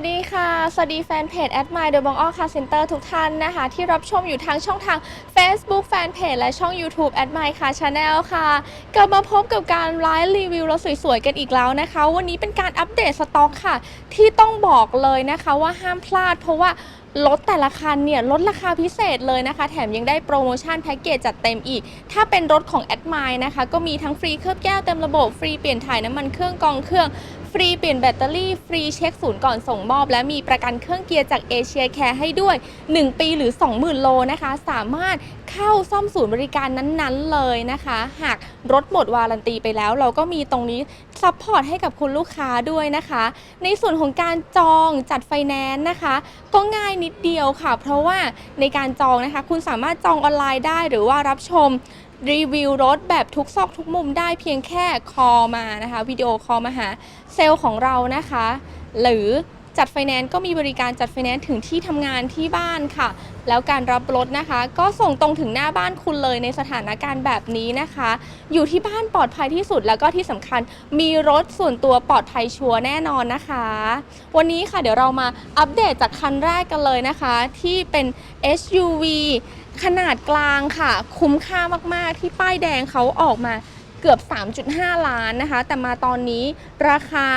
สวัสดีค่ะ สวัสดีแฟนเพจ a d m i r e The Bang All Car Center ทุกท่านนะคะ ที่รับชมอยู่ทางช่องทาง Facebook Fanpage และช่อง YouTube a d m i r e Car Channel ค่ะ กลับมาพบกับการไลฟ์รีวิวรถสวยๆ กันอีกแล้วนะคะ วันนี้เป็นการอัปเดตสต็อกค่ะ ที่ต้องบอกเลยนะคะว่าห้ามพลาดเพราะว่ารถแต่ละคันเนี่ยลดราคาพิเศษเลยนะคะ แถมยังได้โปรโมชั่นแพ็กเกจจัดเต็มอีก ถ้าเป็นรถของ a d m i r e นะคะ ก็มีทั้งฟรีเคลือบแก้วเต็มระบบฟรีเปลี่ยนถ่ายน้ำมันเครื่องกองเครื่อง ฟรีเปลี่ยนแบตเตอรี่ ฟรีเช็คศูนย์ก่อนส่งมอบ และมีประกันเครื่องเกียร์จากเอเชียแคร์ให้ด้วย 1 ปีหรือ 20,000 โลนะคะ สามารถเข้าซ่อมศูนย์บริการนั้นๆเลยนะคะ หากรถหมดวารันตีไปแล้ว เราก็มีตรงนี้ซัพพอร์ตให้กับคุณลูกค้าด้วยนะคะ ในส่วนของการจองจัดไฟแนนซ์นะคะ ก็ง่ายนิดเดียวค่ะ เพราะว่าในการจองนะคะ คุณสามารถจองออนไลน์ได้หรือว่ารับชม รีวิวรถแบบทุกซอกทุกมุมได้เพียงแค่คอลมานะคะวิดีโอคอลมาหาเซลล์ของเรานะคะ หรือจัดไฟแนนซ์ก็มีบริการจัดไฟแนนซ์ถึงที่ทำงานที่บ้านค่ะ แล้วการรับรถนะคะ ก็ส่งตรงถึงหน้าบ้านคุณเลยในสถานการณ์แบบนี้นะคะ อยู่ที่บ้านปลอดภัยที่สุดแล้วก็ที่สำคัญมีรถส่วนตัวปลอดภัยชัวร์แน่นอนนะคะ วันนี้ค่ะเดี๋ยวเรามาอัปเดตจากคันแรกกันเลยนะคะ ที่เป็น SUV ขนาดกลางค่ะ คุ้มค่ามากๆ ที่ป้ายแดงเขาออกมาเกือบ 3.5 ล้านนะคะ แต่มาตอนนี้ราคา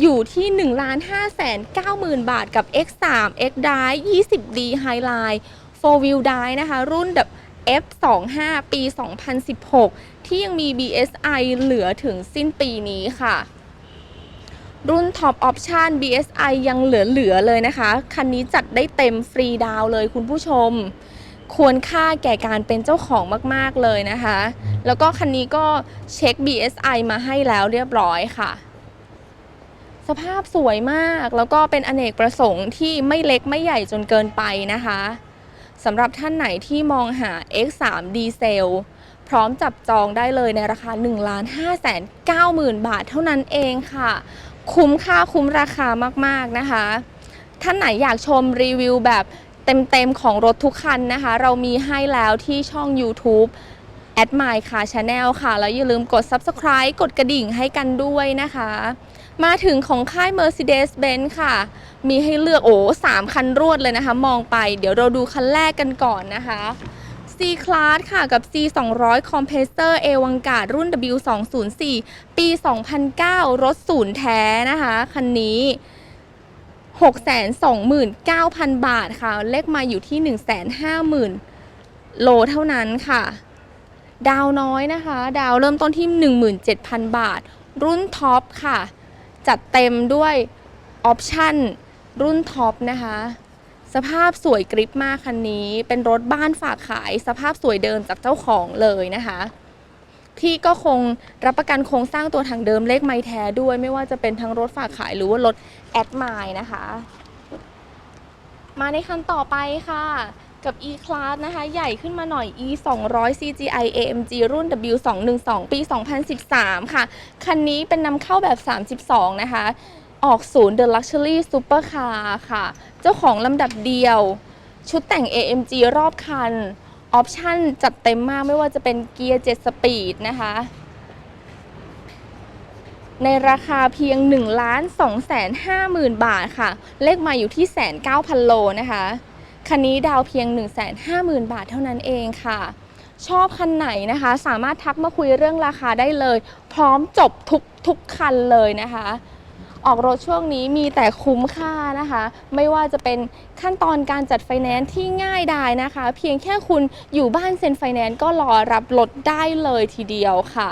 อยู่ที่1ล้าน5แสน9 0,000 บาทกับ X3 X Drive 20D Highline 4 Wheel Drive นะคะ รุ่นแบบ F25 ปี 2016 ที่ยังมี BSI เหลือถึงสิ้นปีนี้ค่ะ รุ่น Top Option BSI ยังเหลือ ๆ เลยนะคะ คันนี้จัดได้เต็มฟรีดาวเลยคุณผู้ชม ควรค่าแก่การเป็นเจ้าของมาก ๆ เลยนะคะ แล้วก็คันนี้ก็เช็ค BSI มาให้แล้วเรียบร้อยค่ะ สภาพสวยมากแล้วก็เป็นอเนกประสงค์ที่ไม่เล็กไม่ใหญ่จนเกินไปนะคะสำหรับท่านไหนที่มองหา X3 ดีเซลพร้อมจับจองได้เลยในราคา 1 5 9 9 0 0 0 บาทเท่านั้นเองค่ะ คุ้มค่าคุ้มราคามาก ๆ นะคะ ท่านไหนอยากชมรีวิวแบบ เต็มๆของรถทุกคันนะคะ เรามีให้แล้วที่ช่อง YouTube a d m i r e Car Channel ค่ะ แล้วอย่าลืมกด Subscribe กดกระดิ่งให้กันด้วยนะคะ มาถึงของค่าย Mercedes-Benz ค่ะ มีให้เลือกโอ้สามคันรวดเลยนะคะ มองไป เดี๋ยวเราดูคันแรกกันก่อนนะคะ C Class ค่ะกับ C 200 Compressor a v a n g a r d รุ่น W 2 0 4ปี 2009 รถศูนย์แท้นะคะ คันนี้ 629,000 บาทค่ะ เลขมาอยู่ที่ 150,000 โลเท่านั้นค่ะ ดาวน้อยนะคะ ดาวเริ่มต้นที่ 17,000 บาท รุ่นท็อปค่ะ จัดเต็มด้วยออปชั่นรุ่นท็อปนะคะ สภาพสวยกริปมากคันนี้ เป็นรถบ้านฝากขาย สภาพสวยเดิมจากเจ้าของเลยนะคะที่ก็คงรับประกันโครงสร้างตัวถังเดิมเลขไม้แท้ด้วย ไม่ว่าจะเป็นทั้งรถฝากขายหรือว่ารถ แอดมล์นะคะ มาในคันต่อไปค่ะกับ E-Class นะคะ ใหญ่ขึ้นมาหน่อย E 200 CGI AMG รุ่น W 2 1 2ปี 2013 ค่ะ คันนี้เป็นนำเข้าแบบ 32 นะคะ ออกศูนย์ The Luxury Supercar ค่ะ เจ้าของลำดับเดียว ชุดแต่ง AMG รอบคัน ออปชั่นจัดเต็มมากไม่ว่าจะเป็นเกียร์ 7 สปีดนะคะ ในราคาเพียง1ล้าน2แสน5หมื่นบาทค่ะ เลขมาอยู่ที่แสน9,000โลนะคะ คันนี้ดาวเพียง 1 5 0 0 0 0 บาทเท่านั้นเองค่ะ ชอบคันไหนนะคะ สามารถทักมาคุยเรื่องราคาได้เลย พร้อมจบทุกทุกคันเลยนะคะ ออกรถช่วงนี้มีแต่คุ้มค่านะคะ ไม่ว่าจะเป็นขั้นตอนการจัดไฟแนนซ์ที่ง่ายดายนะคะ เพียงแค่คุณอยู่บ้านเซ็นไฟแนนซ์ก็รอรับรถได้เลยทีเดียวค่ะ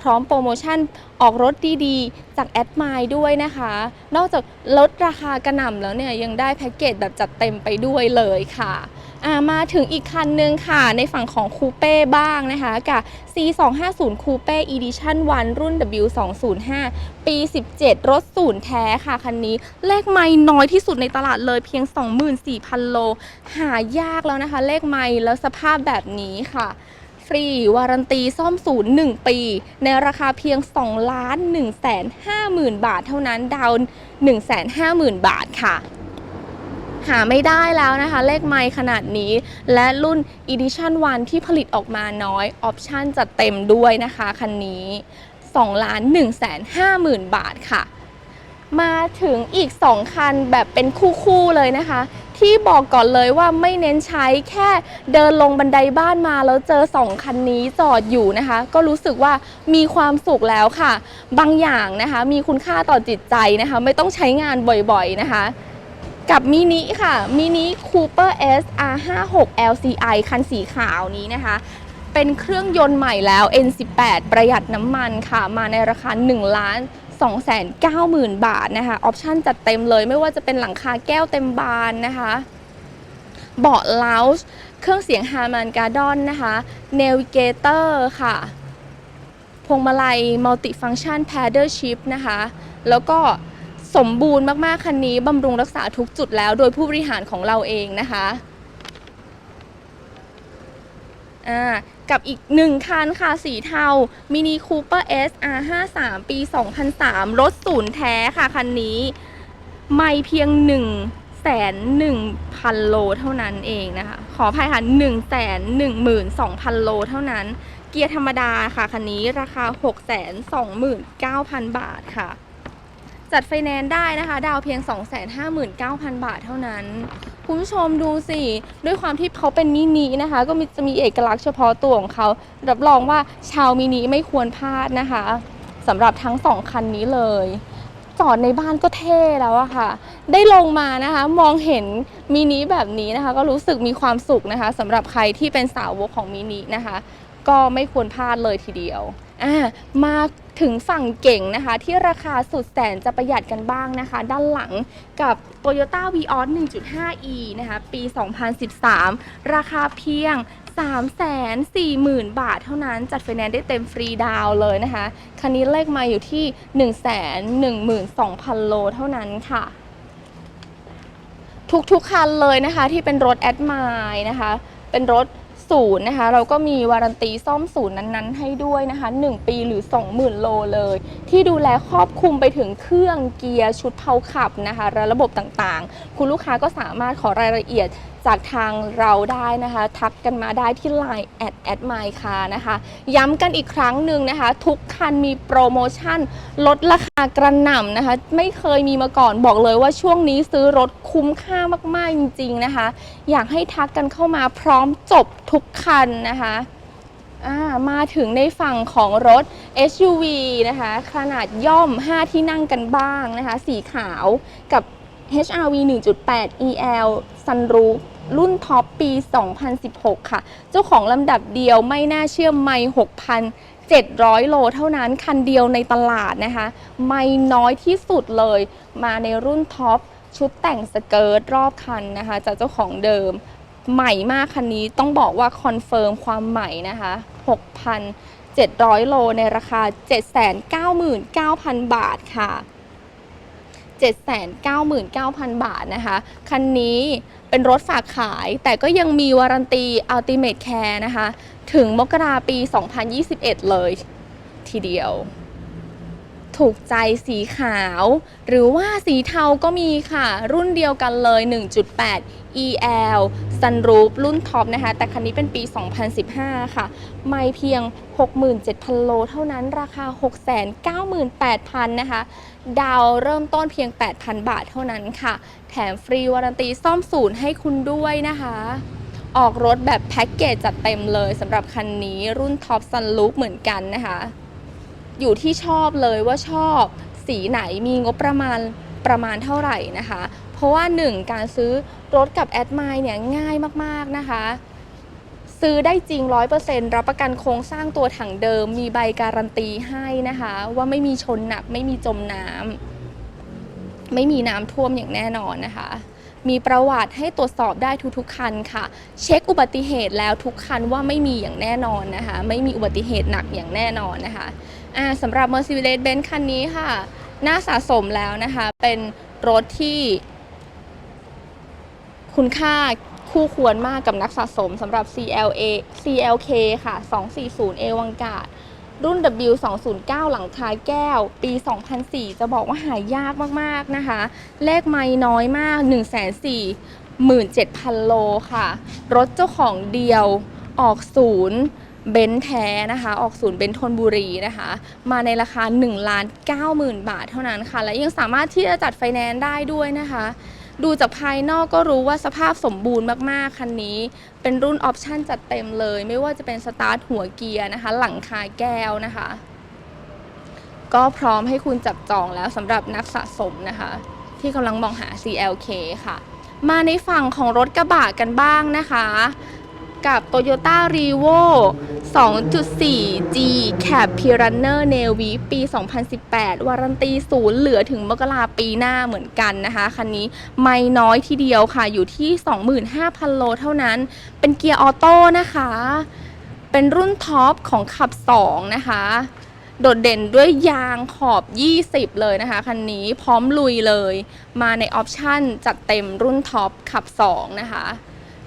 พร้อมโปรโมชั่นออกรถดีๆ จากแอดมายด้วยนะคะ นอกจากลดราคากระหน่ำแล้วเนี่ยยังได้แพ็กเกจแบบจัดเต็มไปด้วยเลยค่ะามาถึงอีกคันนึงค่ะ ในฝั่งของคูเป้บ้างนะคะ กับ C 2 5 0 Coupe Edition 1 รุ่น W 2 0 5 ปี 17 รถศูนย์แท้ค่ะ คันนี้เลขไม่น้อยที่สุดในตลาดเลยเพียง 24,000 โล หายากแล้วนะคะ เลขไม่แล้วสภาพแบบนี้ค่ะ ฟรี วารันตีซ่อมศูนย์1ปี ในราคาเพียง2ล้าน1แสน5หมื่นบาทเท่านั้นดาวน์1แสน5หมื่นบาทค่ะ หาไม่ได้แล้วนะคะ เลขไมค์ขนาดนี้ และรุ่น Edition 1 ที่ผลิตออกมาน้อย ออปชั่นจัดเต็มด้วยนะคะคันนี้2ล้าน1แสน5หมื่นบาทค่ะมาถึงอีก 2 คันแบบเป็นคู่ ๆ เลยนะคะ ที่บอกก่อนเลยว่าไม่เน้นใช้แค่เดินลงบันไดบ้านมาแล้วเจอ2คันนี้จอดอยู่นะคะ ก็รู้สึกว่ามีความสุขแล้วค่ะ บางอย่างนะคะมีคุณค่าต่อจิตใจนะคะ ไม่ต้องใช้งานบ่อยๆนะคะกับมินิค่ะมินิ Cooper S R56 LCI คันสีขาวนี้นะคะ เป็นเครื่องยนต์ใหม่แล้ว N18 ประหยัดน้ำมันค่ะ มาในราคา1ล้าน 290,000 บาทนะคะ ออปชั่นจัดเต็มเลยไม่ว่าจะเป็นหลังคาแก้วเต็มบานนะคะ เบาะลาวช์เครื่องเสียงฮาร์มันการ์ดอนนะคะเนวิเกเตอร์ค่ะ พวงมาลัยมัลติฟังชันแพดเดิลชิพนะคะ แล้วก็สมบูรณ์มาก ๆ คันนี้บำรุงรักษาทุกจุดแล้วโดยผู้บริหารของเราเองนะคะอ่า กับอีกหนึ่งคันค่ะสีเทา Mini Cooper S R53 ปี 2003 รถศูนย์แท้ค่ะ คันนี้ ไม่เพียง1นึ่งแสนหนึ่งพันโลเท่านั้นเองนะคะ ขออภัยค่ะ1นึ่งแสนหนึ่งหมื่นสองพันโลเท่านั้น เกียร์ธรรมดาค่ะ คันนี้ราคา 6 2 9 0 0 0 บาทค่ะ จัดไฟแนนซ์ได้นะคะ ดาวเพียง 259,000 บาทเท่านั้น คุณผู้ชมดูสิ ด้วยความที่เขาเป็นมินินะคะ ก็มีจะมีเอกลักษณ์เฉพาะตัวของเขา รับรองว่าชาวมินิไม่ควรพลาดนะคะสำหรับทั้งสองคันนี้เลย จอดในบ้านก็เท่แล้วอะค่ะ ได้ลงมานะคะ มองเห็นมินิแบบนี้นะคะ ก็รู้สึกมีความสุขนะคะสำหรับใครที่เป็นสาวกของมินินะคะ ก็ไม่ควรพลาดเลยทีเดียวอ่ามา ถึงฝั่งเก่งนะคะ ที่ราคาสุดแสนจะประหยัดกันบ้างนะคะ ด้านหลังกับ Toyota Vios 1.5e นะคะ ปี 2013 ราคาเพียง 340,000 บาทเท่านั้นจัดไฟแนนซ์ได้เต็มฟรีดาวเลยนะคะ คันนี้เลขมาอยู่ที่ 112,000 โลเท่านั้นค่ะ ทุกๆคันเลยนะคะที่เป็นรถแอดมายนะคะ เป็นรถ ศูนย์นะคะ เราก็มีวารันตีซ่อมศูนย์นั้นๆ ให้ด้วยนะคะ 1 ปีหรือ 20,000 โลเลย ที่ดูแลครอบคลุมไปถึงเครื่องเกียร์ชุดเผาขับนะคะ และระบบต่างๆ คุณลูกค้าก็สามารถขอรายละเอียดจากทางเราได้นะคะ ทักกันมาได้ที่ Line แอดแอดไมคานะคะ ย้ำกันอีกครั้งหนึ่งนะคะ ทุกคันมีโปรโมชั่น ลดราคากระหน่ำนะคะ ไม่เคยมีมาก่อนบอกเลยว่าช่วงนี้ซื้อรถคุ้มค่ามาก ๆ จริง ๆ นะคะ อยากให้ทักกันเข้ามาพร้อมจบทุกคันนะคะามาถึงในฝั่งของรถ SUV นะคะ ขนาดย่อม 5 ที่นั่งกันบ้างนะคะ สีขาวกับ HRV 1.8 EL Sunroof รุ่นท็อปปี 2016 ค่ะ เจ้าของลำดับเดียวไม่น่าเชื่อไม่ 6,700 โลเท่านั้นคันเดียวในตลาดนะคะ ไม่น้อยที่สุดเลย มาในรุ่นท็อปชุดแต่งสเกิร์ตรอบคันนะคะ จากเจ้าของเดิม ใหม่มากคันนี้ต้องบอกว่าคอนเฟิร์มความใหม่นะคะ 6,700 โลในราคา 799,000 บาทค่ะ 799,000 บาทนะคะ คันนี้เป็นรถฝากขาย แต่ก็ยังมีวารันตี Ultimate Care นะคะ ถึงมกราปี 2021 เลยทีเดียว ถูกใจสีขาว หรือว่าสีเทาก็มีค่ะ รุ่นเดียวกันเลย 1.8 EL Sunroof รุ่นท็อปนะคะ แต่คันนี้เป็นปี 2015 ค่ะ ไม่เพียง 67,000 โลเท่านั้นราคา 698,000 นะคะ ดาวเริ่มต้นเพียง 8,000 บาทเท่านั้นค่ะ แถมฟรีวารันตีซ่อมศูนย์ให้คุณด้วยนะคะออกรถแบบแพ็กเกจจัดเต็มเลยสำหรับคันนี้รุ่นท็อป Sunroof เหมือนกันนะคะ อยู่ที่ชอบเลยว่าชอบสีไหนมีงบประมาณประมาณเท่าไหร่นะคะ เพราะว่า 1 การซื้อรถกับแอดมายเนี่ยง่ายมากๆนะคะ ซื้อได้จริง 100%รับประกันโครงสร้างตัวถังเดิม มีใบการันตีให้นะคะ ว่าไม่มีชนหนักไม่มีจมน้ำไม่มีน้ำท่วมอย่างแน่นอนนะคะมีประวัติให้ตรวจสอบได้ทุกๆคันค่ะ เช็คอุบัติเหตุแล้วทุกคันว่าไม่มีอย่างแน่นอนนะคะ ไม่มีอุบัติเหตุหนักอย่างแน่นอนนะคะ อ่าสำหรับ Mercedes-Benz คันนี้ค่ะ น่าสะสมแล้วนะคะ เป็นรถที่คุณค่าคู่ควรมากกับนักสะสมสำหรับ CLA CLK ค่ะ 240 A วังกาดรุ่น W209 หลังคาแก้ว ปี 2004 จะบอกว่าหายากมาก ๆ นะคะ เลขไม่น้อยมาก 147,000 โลค่ะ รถเจ้าของเดียวออกศูนย์ เบนซ์แท้นะคะ ออกศูนย์เบนซ์ธนบุรีนะคะ มาในราคา1ล้าน9 0,000 บาทเท่านั้นค่ะ และยังสามารถที่จะจัดไฟแนนซ์ได้ด้วยนะคะ ดูจากภายนอกก็รู้ว่าสภาพสมบูรณ์มากๆ คันนี้ เป็นรุ่นออปชั่นจัดเต็มเลย ไม่ว่าจะเป็นสตาร์ทหัวเกียร์นะคะ หลังคาแก้วนะคะ ก็พร้อมให้คุณจับจองแล้วสำหรับนักสะสมนะคะ ที่กำลังมองหา CLK ค่ะ มาในฝั่งของรถกระบะกันบ้างนะคะ กับ Toyota r e v o 2.4G Cab Piranha Navy ปี 2018 วารันตีศูนย์เหลือถึงมกราปีหน้าเหมือนกันนะคะ คันนี้ไม่น้อยทีเดียวค่ะ อยู่ที่ 25,000 โลเท่านั้น เป็นเกียร์ออโต้นะคะ เป็นรุ่นท็อปของขับ 2 นะคะ โดดเด่นด้วยยางขอบ 20 เลยนะคะ คันนี้พร้อมลุยเลย มาในออปชั่นจัดเต็มรุ่นท็อปขับ 2 นะคะ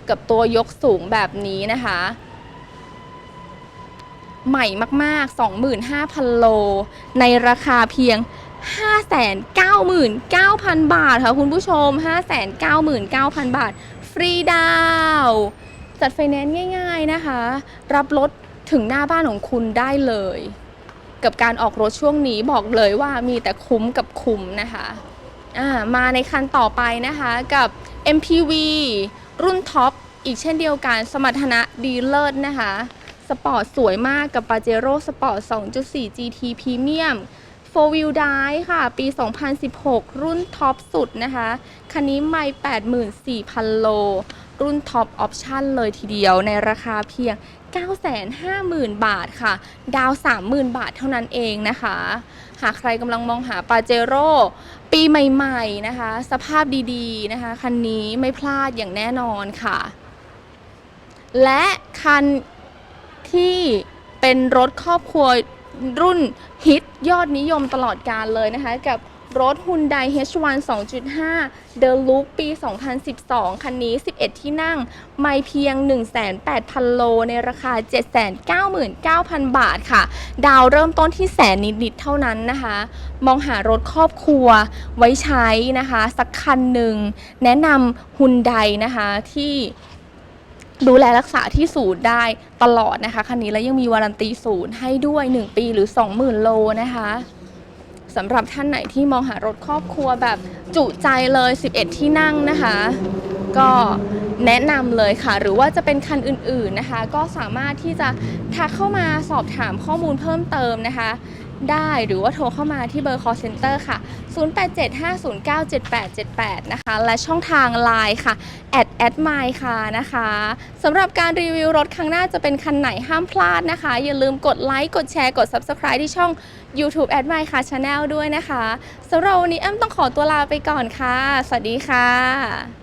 กับตัวยกสูงแบบนี้นะคะ ใหม่มากๆ 25,000 โล ในราคาเพียง 599,000 บาทค่ะคุณผู้ชม 599,000 บาท ฟรีดาวจัดไฟแนนซ์ง่าย ๆนะคะ รับรถถึงหน้าบ้านของคุณได้เลย กับการออกรถช่วงนี้บอกเลยว่ามีแต่คุ้มกับคุ้มนะคะามาในคันต่อไปนะคะกับ MPV รุ่นท็อปอีกเช่นเดียวกัน สมรรถนะดีเลิศนะคะ สปอร์ตสวยมากกับ Pajero Sport 2.4 GT Premium 4 Wheel Drive ค่ะ ปี 2016 รุ่นท็อปสุดนะคะ คันนี้ไม่84,000 โล รุ่นท็อปออปชั่นเลยทีเดียวในราคาเพียง 950,000 บาทค่ะ ดาว 30,000 บาทเท่านั้นเองนะคะ หากใครกำลังมองหาปาเจโร่ปีใหม่ๆนะคะ สภาพดีๆนะคะ คันนี้ไม่พลาดอย่างแน่นอนค่ะ และคัน ที่เป็นรถครอบครัวรุ่นฮิตยอดนิยมตลอดการเลยนะคะกับรถ Hyundai H1 2.5 The Look ปี 2012 คันนี้ 11 ที่นั่ง ไม่เพียง18,000 โล ในราคา 799,000 บาทค่ะ ดาวเริ่มต้นที่แสนนิดๆเท่านั้นนะคะ มองหารถครอบครัวไว้ใช้นะคะ สักคันหนึ่ง แนะนำ Hyundai นะคะที่ ดูแลรักษาที่ศูนย์ได้ตลอดนะคะคันนี้แล้วยังมีวารันตีศูนย์ให้ด้วย 1 ปีหรือ 20,000 โลนะคะสำหรับท่านไหนที่มองหารถครอบครัวแบบจุใจเลย 11 ที่นั่งนะคะ ก็แนะนำเลยค่ะ หรือว่าจะเป็นคันอื่นๆนะคะ ก็สามารถที่จะทักเข้ามาสอบถามข้อมูลเพิ่มเติมนะคะ ได้หรือว่าโทรเข้ามาที่เบอร์ call center ค่ะ 0875097878 นะคะ และช่องทาง Line ค่ะ at at my ค่ะนะคะสำหรับการรีวิวรถครั้งหน้าจะเป็นคันไหนห้ามพลาดนะคะ อย่าลืมกดไลค์ กดแชร์ กด subscribe ที่ช่อง YouTube at my ค่ะ channel ด้วยนะคะสำหรับวันนี้แอมต้องขอตัวลาไปก่อนค่ะ สวัสดีค่ะ